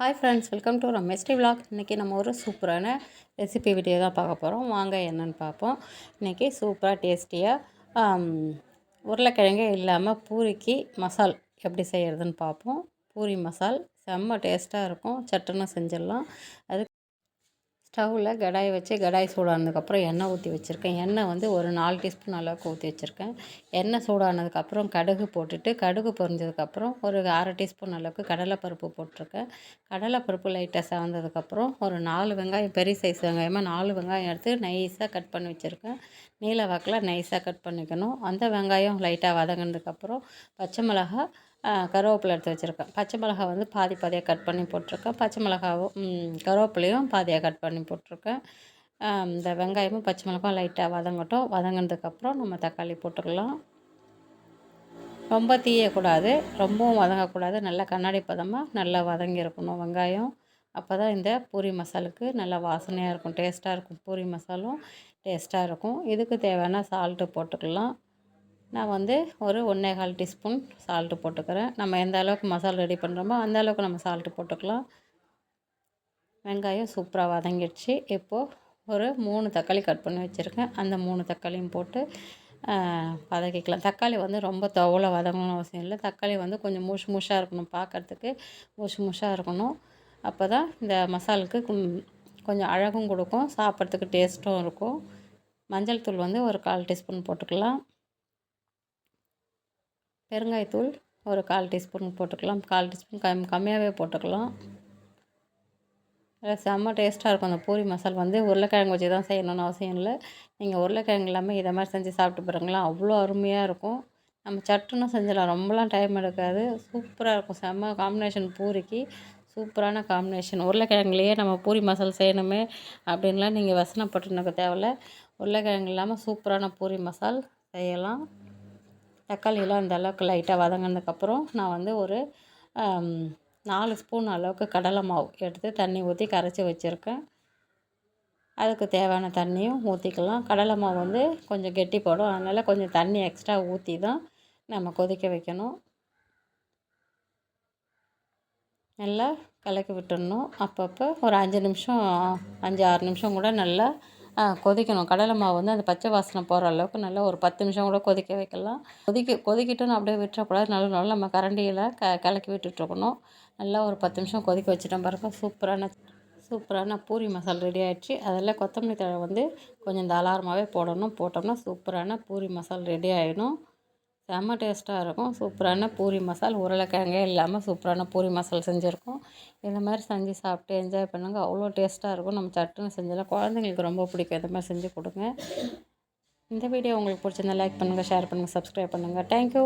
Hi friends welcome to ரமேஸ்டி vlog இன்றைக்கி நம்ம ஒரு சூப்பரான ரெசிபி வீடியோ தான் பார்க்க போகிறோம் வாங்க என்னென்னு பார்ப்போம். இன்றைக்கி சூப்பராக டேஸ்டியாக உருளைக்கிழங்கு இல்லாமல் பூரிக்கு மசால் எப்படி செய்கிறதுன்னு பார்ப்போம். பூரி மசால் செம்ம டேஸ்ட்டாக இருக்கும். சட்டுன்னு செஞ்சிடலாம். அது ஸ்டவ்வில் கடாய் வச்சு கடாய் சூடானதுக்கப்புறம் எண்ணெய் ஊற்றி வச்சுருக்கேன். எண்ணெய் வந்து ஒரு நாலு டீஸ்பூன் அளவுக்கு ஊற்றி வச்சுருக்கேன். எண்ணெய் சூடானதுக்கப்புறம் கடுகு போட்டுட்டு கடுகு பொரிஞ்சதுக்கப்புறம் ஒரு அரை டீஸ்பூன் அளவுக்கு கடலைப்பருப்பு போட்டிருக்கேன். கடலைப்பருப்பு லைட்டாக சேர்ந்ததுக்கப்புறம் ஒரு நாலு வெங்காயம் பெரிய சைஸ் வெங்காயமாக நாலு வெங்காயம் எடுத்து நைஸாக கட் பண்ணி வச்சுருக்கேன். நீல வாக்கில் நைஸாக கட் பண்ணிக்கணும். அந்த வெங்காயம் லைட்டாக வதங்கினதுக்கப்புறம் பச்சை மிளகா கருவேப்பிலை எடுத்து வச்சுருக்கேன். பச்சை மிளகா வந்து பாதி பாதியாக கட் பண்ணி போட்டிருக்கேன். பச்சை மிளகாவும் கருவேப்பிலையும் பாதியாக கட் பண்ணி போட்டிருக்கேன். இந்த வெங்காயமும் பச்சை மிளகாயும் லைட்டாக வதங்கட்டும். வதங்கினதுக்கப்புறம் நம்ம தக்காளி போட்டுக்கலாம். ரொம்ப தீயக்கூடாது. ரொம்பவும் வதங்கக்கூடாது. நல்லா கண்ணாடி பதமாக நல்லா வதங்கியிருக்கணும் வெங்காயம். அப்போ தான் இந்த பூரி மசாலுக்கு நல்லா வாசனையாக இருக்கும். டேஸ்ட்டாக இருக்கும். பூரி மசாலும் டேஸ்ட்டாக இருக்கும். இதுக்கு தேவையான சால்ட்டு போட்டுக்கலாம். நான் வந்து ஒரு ஒன்றே கால் டீஸ்பூன் சால்ட்டு போட்டுக்கிறேன். நம்ம எந்த அளவுக்கு மசாலா ரெடி பண்ணுறோமோ அந்த அளவுக்கு நம்ம சால்ட்டு போட்டுக்கலாம். வெங்காயம் சூப்பராக வதங்கிடுச்சு. இப்போது ஒரு மூணு தக்காளி கட் பண்ணி வச்சுருக்கேன். அந்த மூணு தக்காளியும் போட்டு வதக்கிக்கலாம். தக்காளி வந்து ரொம்ப தவளை வதங்கணும்னு அவசியம் இல்லை. தக்காளி வந்து கொஞ்சம் மூஷ் மூஷாக இருக்கணும் பார்க்குறதுக்கு மூஷ் மூஷாக இருக்கணும். அப்போ தான் இந்த மசாலுக்கு கொஞ்சம் அழகும் கொடுக்கும். சாப்பிட்றதுக்கு டேஸ்ட்டும் இருக்கும். மஞ்சள் தூள் வந்து ஒரு கால் டீஸ்பூன் போட்டுக்கலாம். பெருங்காயத்தூள் ஒரு கால் டீஸ்பூன் போட்டுக்கலாம். கால் டீஸ்பூன் கம் கம்மியாகவே போட்டுக்கலாம். செம்ம டேஸ்ட்டாக இருக்கும். அந்த பூரி மசால் வந்து உருளைக்கிழங்கு வச்சு தான் செய்யணும்னு அவசியம் இல்லை. நீங்கள் உருளைக்கிழங்கு இல்லாமல் இதை மாதிரி செஞ்சு சாப்பிட்டு பாருங்களேன். அவ்வளோ அருமையாக இருக்கும். நம்ம சட்டுன்னு செஞ்சிடலாம். ரொம்பலாம் டைம் எடுக்காது. சூப்பராக இருக்கும். செம்ம காம்பினேஷன் பூரிக்கு. சூப்பரான காம்பினேஷன் உருளைக்கிழங்குலேயே நம்ம பூரி மசால் செய்யணுமே அப்படின்லாம் நீங்கள் வசனப்பட்டுனுக்க தேவையில்ல. உருளைக்கிழங்கு இல்லாமல் சூப்பரான பூரி மசால் செய்யலாம். தக்காளியெல்லாம் அந்த அளவுக்கு லைட்டாக வதங்கினதுக்கப்புறம் நான் வந்து ஒரு நாலு ஸ்பூன் அளவுக்கு கடலை மாவு எடுத்து தண்ணி ஊற்றி கரைச்சி வச்சுருக்கேன். அதுக்கு தேவையான தண்ணியும் ஊற்றிக்கலாம் கடலை மாவு வந்து கொஞ்சம் கெட்டி போடும். அதனால் கொஞ்சம் தண்ணி எக்ஸ்ட்ரா ஊற்றி தான் நம்ம கொதிக்க வைக்கணும். நல்லா கலக்கி விட்டுடணும். அப்பப்போ ஒரு அஞ்சு நிமிஷம் அஞ்சு ஆறு நிமிஷம் கூட நல்லா கொதிக்கணும். கடலை மாவு வந்து அந்த பச்சை வாசனை போகிற அளவுக்கு நல்லா ஒரு பத்து நிமிஷம் கூட கொதிக்க வைக்கலாம். கொதிக்க கொதிக்கிட்டோன்னு அப்படியே விட்டுறக்கூடாது நல்ல நல்லா நம்ம கரண்டியில் க கலக்கி விட்டுட்ருக்கணும் நல்லா ஒரு பத்து நிமிஷம் கொதிக்க வச்சுட்டோம் பாருங்க. சூப்பரான சூப்பரான பூரி மசாலா ரெடி ஆகிடுச்சு அதில் கொத்தமல்லி தழை வந்து கொஞ்சம் தாராளமாகவே போடணும். போட்டோம்னா சூப்பரான பூரி மசாலா ரெடி ஆகிடும் செம்ம டேஸ்ட்டாக இருக்கும். சூப்பரான பூரி மசால் உருளைக்கிழங்கே இல்லாமல் சூப்பரான பூரி மசால் செஞ்சுருக்கோம். இந்த மாதிரி செஞ்சு சாப்பிட்டு என்ஜாய் பண்ணுங்கள் அவ்வளோ டேஸ்ட்டாக இருக்கும். நம்ம சட்டுன்னு செஞ்சலாம் குழந்தைங்களுக்கு ரொம்ப பிடிக்கும். இந்த மாதிரி செஞ்சு கொடுங்க. இந்த வீடியோ உங்களுக்கு பிடிச்சிருந்தா லைக் பண்ணுங்கள் ஷேர் பண்ணுங்கள் சப்ஸ்கிரைப் பண்ணுங்கள் தேங்க்யூ